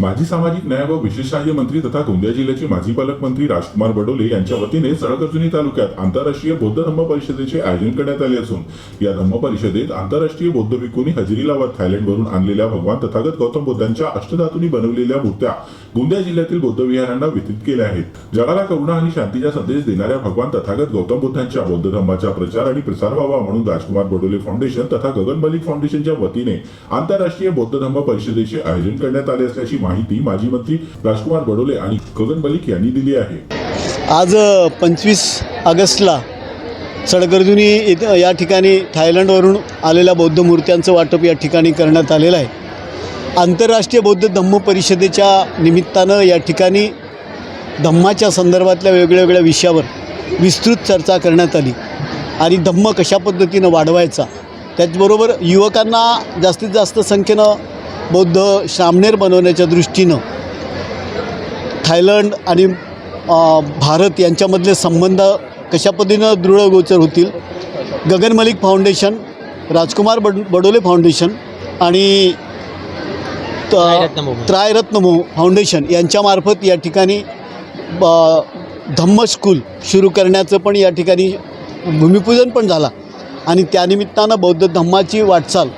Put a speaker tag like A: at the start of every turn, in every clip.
A: माजी सामाजिक न्याय व विशेष सहाय्य मंत्री तथा गोंदिया जिल्ह्याचे माजी पालकमंत्री राजकुमार बडोले यांच्या वतीने सळकर्जुनी तालुक्यात आंतरराष्ट्रीय बौद्ध धम्म परिषदेचे आयोजन करण्यात आले असून या धम्म परिषदेत आंतरराष्ट्रीय बौद्ध भिक्खूंनी हजेरी लावत थायलंडवरून आणलेल्या भगवान तथागत गौतम बुद्धांच्या अष्टधातूंनी बनवलेल्या मूर्त्या गोंदिया जिल्ह्यातील बौद्ध विहारांना वितरित केल्या आहेत. जगाला करुणा आणि शांतीचा संदेश देणाऱ्या भगवान तथागत गौतम बुद्धांच्या बौद्ध धर्माचा प्रचार आणि प्रसार व्हावा म्हणून राजकुमार बडोले फाउंडेशन तथा गगन मलिक फाउंडेशनच्या वतीने आंतरराष्ट्रीय बौद्ध धर्म परिषदेचे आयोजन करण्यात आले असल्याची माहिती माजी मंत्री राजकुमार बडोले आणि गगन मलिक यांनी दिली आहे.
B: आज पंचवीस ऑगस्टला सडगर्जुनी इथं या ठिकाणी थायलंडवरून आलेल्या बौद्ध मूर्त्यांचं वाटप या ठिकाणी करण्यात आलेलं आहे. आंतरराष्ट्रीय बौद्ध धम्म परिषदेच्या निमित्तानं या ठिकाणी धम्माच्या संदर्भातल्या वेगळ्या वेगळ्या विषयावर विस्तृत चर्चा करण्यात आली. आणि धम्म कशा पद्धतीनं वाढवायचा त्याचबरोबर युवकांना जास्तीत जास्त संख्येनं बौद्ध श्रामणेर बनवण्याच्या दृष्टीनं थायलंड आणि भारत यांच्यामधले संबंध कशा पद्धतीनं दृढगोचर होतील गगन मलिक फाउंडेशन राजकुमार बड बडोले फाउंडेशन आणि त्रायरत्नमो फाउंडेशन यांच्यामार्फत या ठिकाणी धम्म स्कूल सुरू करण्याचं पण या ठिकाणी भूमिपूजन पण झाला. आणि त्यानिमित्तानं बौद्ध धम्माची वाटचाल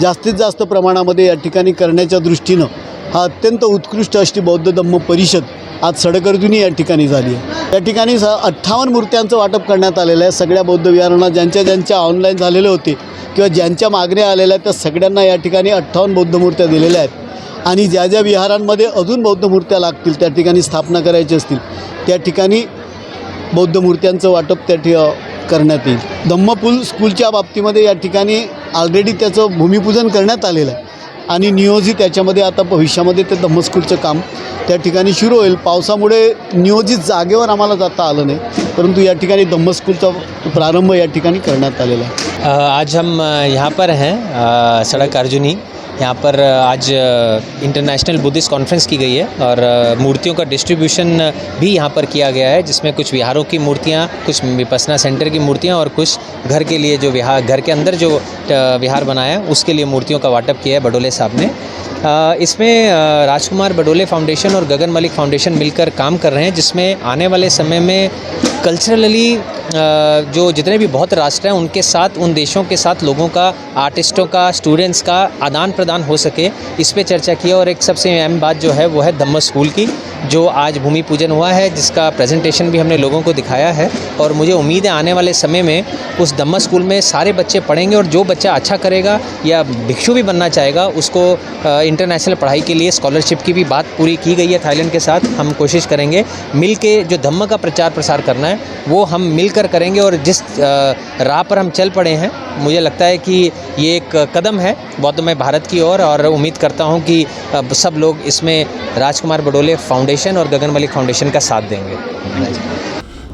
B: जास्तीत जास्त प्रमाणामध्ये या ठिकाणी करण्याच्या दृष्टीनं हा अत्यंत उत्कृष्ट अशी बौद्ध धम्म परिषद आज सडकर्जुनी या ठिकाणी झाली आहे. या ठिकाणी स अठ्ठावन्न मूर्त्यांचं वाटप करण्यात आलेलं आहे. सगळ्या बौद्ध विहारांना ज्यांच्या ज्यांच्या ऑनलाईन झालेले होते किंवा ज्यांच्या मागण्या आलेल्या आहेत त्या सगळ्यांना या ठिकाणी अठ्ठावन्न बौद्ध मूर्त्या दिलेल्या आहेत. आणि ज्या ज्या विहारांमध्ये अजून बौद्ध मूर्त्या लागतील त्या ठिकाणी स्थापना करायची असतील त्या ठिकाणी बौद्ध मूर्त्यांचं वाटप त्या ठि करण्यात येईल. धम्मपूल स्कूलच्या बाबतीमध्ये या ठिकाणी ऑलरेडी त्याचं भूमिपूजन करण्यात आलेलं आहे. आणि नियोजित याच्यामध्ये आता भविष्यामध्ये ते धम्मस्कूलचं काम त्या ठिकाणी सुरू होईल. पावसामुळे नियोजित जागेवर आम्हाला जाता आलं नाही परंतु या ठिकाणी धम्मस्कूलचा प्रारंभ या ठिकाणी करण्यात आलेला आहे.
C: आज हम यहाँ पर हैं सड़क अर्जुनी. यहाँ पर आज इंटरनेशनल बुद्धिस्ट कॉन्फ्रेंस की गई है और मूर्तियों का डिस्ट्रीब्यूशन भी यहाँ पर किया गया है, जिसमें कुछ विहारों की मूर्तियाँ, कुछ विपसना सेंटर की मूर्तियाँ और कुछ घर के लिए जो विहार, घर के अंदर जो विहार बनाया है, उसके लिए मूर्तियों का वाटप किया है बडोले साहब ने। इसमें राजकुमार बडोले फाउंडेशन और गगन मलिक फाउंडेशन मिलकर काम कर रहे हैं, जिसमें आने वाले समय में कल्चरली जो जितने भी बहुत राष्ट्र हैं, उनके साथ, उन देशों के साथ लोगों का, आर्टिस्टों का स्टूडेंट्स का आदान प्रदान हो सके। इस पर चर्चा की और एक सबसे अहम बात जो है, वो है धम्म स्कूल की। जो आज भूमि पूजन हुआ है, जिसका प्रेजेंटेशन भी हमने लोगों को दिखाया है और मुझे उम्मीद है आने वाले समय में उस धम्म स्कूल में सारे बच्चे पढ़ेंगे और जो बच्चा अच्छा करेगा या भिक्षु भी बनना चाहेगा, उसको इंटरनेशनल पढ़ाई के लिए स्कॉलरशिप की भी बात पूरी की गई है थाईलैंड के साथ, हम कोशिश करेंगे मिल के जो धम्म का प्रचार प्रसार करना है, वो हम मिलकर करेंगे और जिस राह पर हम चल पड़े हैं, मुझे लगता है कि ये एक कदम है बौद्धमय भारत की ओर और उम्मीद करता हूँ कि सब लोग इसमें राजकुमार बडोले फाउंडेशन और गगन मलिक फाउंडेशन का साथ देंगे।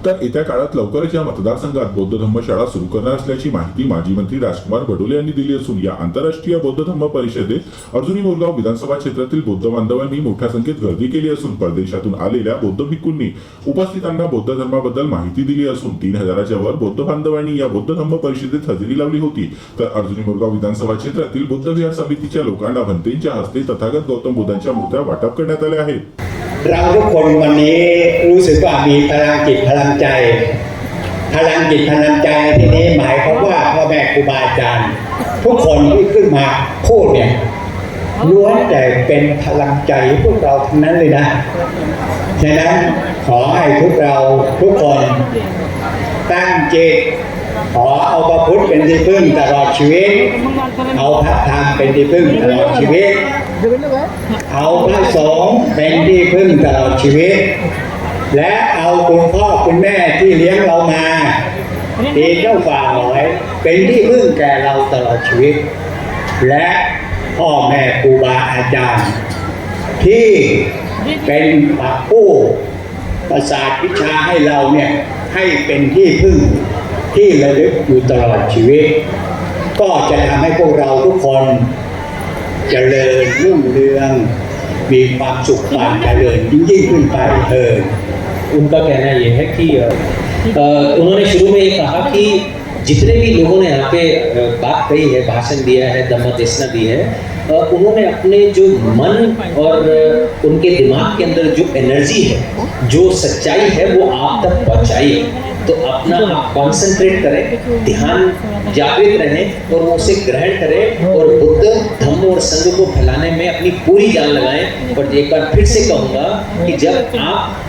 A: तर येत्या काळात लवकरच या मतदारसंघात बौद्ध धम्म शाळा सुरू करणार असल्याची माहिती माजी मंत्री राजकुमार बडोले यांनी दिली असून या आंतरराष्ट्रीय बौद्ध धम्म परिषदेत अर्जुनी मोरगाव विधानसभा क्षेत्रातील बौद्ध बांधवांनी मोठ्या संख्येत गर्दी केली असून परदेशातून आलेल्या बौद्ध भिक्खूंनी उपस्थितांना बौद्ध धर्माबद्दल माहिती दिली असून तीन हजाराच्या वर बौद्ध बांधवांनी या बौद्ध धम्म परिषदेत हजेरी लावली होती. तर अर्जुनी मोरगाव विधानसभा क्षेत्रातील बौद्ध विहार समितीच्या लोकांना भंतेंच्या हस्ते तथागत गौतम बुद्धांच्या मूर्त्या वाटप करण्यात आल्या आहेत.
D: เราทุกคนวันนี้รู้สึกว่ามีพลังจิตพลังใจ พลังจิตพลังใจที่นี้หมายความว่าพ่อแม่ครูบาอาจารย์ ทุกคนที่ขึ้นมาพูดเนี่ยล้วนแต่เป็นพลังใจพวกเราทั้งนั้นเลยนะฉะนั้นขอให้พวกเราทุกคนตั้งจิต ขอเอาพระพุทธเป็นที่พึ่งตลอดชีวิต เอาพระธรรมเป็นที่พึ่งตลอดชีวิต เอาพระสงฆ์เป็นที่พึ่งตลอดชีวิต และเอาคุณพ่อคุณแม่ที่เลี้ยงเรามาตีเจ้าฝ่าหน่อยเป็นที่พึ่งแก่เราตลอดชีวิต และพ่อแม่ครูบาอาจารย์ ที่เป็นปักผู้ประสาทวิชาให้เราเนี่ยให้เป็นที่พึ่ง ที่ระลึกอยู่ตลอดชีวิต ก็จะทำให้พวกเราทุกคน เจริญรุ่งเรือง มีความสุขความเจริญยิ่งยิ่งขึ้นไปเถิด
E: उनका कहना ये है कि अ, अ, उन्होंने शुरू में ये कहा कि जितने भी लोगों ने यहाँ पे बात कही है, भाषण दिया है धम्म देशना दी है उन्होंने अपने जो मन और
C: उनके दिमाग के अंदर जो एनर्जी है, जो सच्चाई है, वो आप तक पहुँचाई तो अपना आप कॉन्सेंट्रेट करें, ध्यान जागृत रहें और उसे ग्रहण करें और बुद्ध संघ को फैलाने में अपनी पूरी जान लगाएँ और एक बार फिर से कहूँगा कि जब आप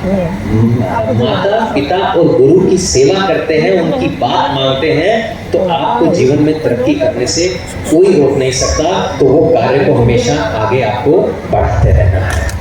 C: माता, पिता और गुरु की सेवा करते हैं, उनकी बात मानते हैं तो आपको जीवन में तरक्की करने से कोई रोक नहीं सकता। तो वो कार्य को हमेशा आगे आपको बढ़ाते रहना है।